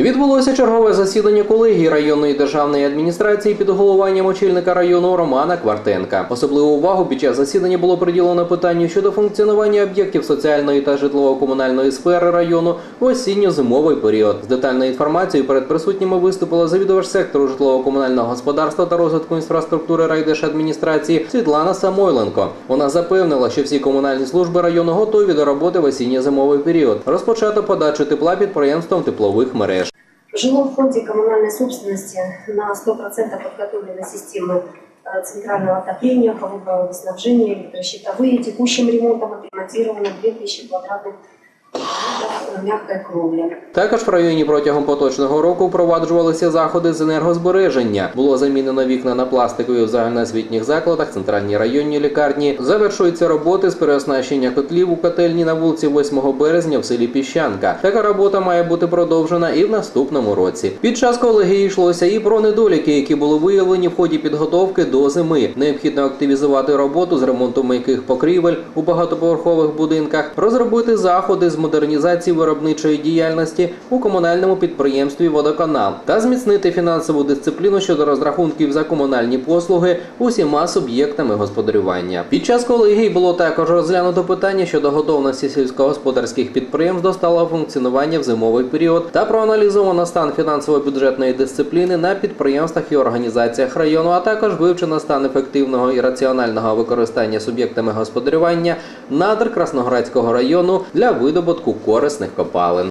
Відбулося чергове засідання колегії районної державної адміністрації під головуванням очільника району Романа Квартенка. Особливу увагу під час засідання було приділено питанню щодо функціонування об'єктів соціальної та житлово-комунальної сфери району у осінньо-зимовий період. З детальною інформацією перед присутніми виступила завідувач сектору житлово-комунального господарства та розвитку інфраструктури райдержадміністрації Світлана Самойленко. Вона запевнила, що всі комунальні служби району готові до роботи в осінньо-зимовий період. Розпочато подачу тепла підприємствам теплових мереж. В жилом фонде коммунальной собственности на 100% подготовлены системы э, центрального отопления, холодного водоснабжения, электрощитовые. Текущим ремонтом отремонтировано 2000 квадратных метров також в районі протягом поточного року впроваджувалися заходи з енергозбереження. Було замінено вікна на пластикові в загальноосвітніх закладах, центральній районній лікарні. Завершуються роботи з переоснащення котлів у котельні на вулиці 8 березня в селі Піщанка. Така робота має бути продовжена і в наступному році. Під час колегії йшлося і про недоліки, які були виявлені в ході підготовки до зими. Необхідно активізувати роботу з ремонту м'яких покрівель у багатоповерхових будинках, розробити заходи з модернізації виробничої діяльності у комунальному підприємстві Водоканал та зміцнити фінансову дисципліну щодо розрахунків за комунальні послуги усіма суб'єктами господарювання. Під час колегії було також розглянуто питання щодо готовності сільськогосподарських підприємств до сталого функціонування в зимовий період та проаналізовано стан фінансово-бюджетної дисципліни на підприємствах і організаціях району, а також вивчено стан ефективного і раціонального використання суб'єктами господарювання надр Красноградського району для видобутку корисних копалин.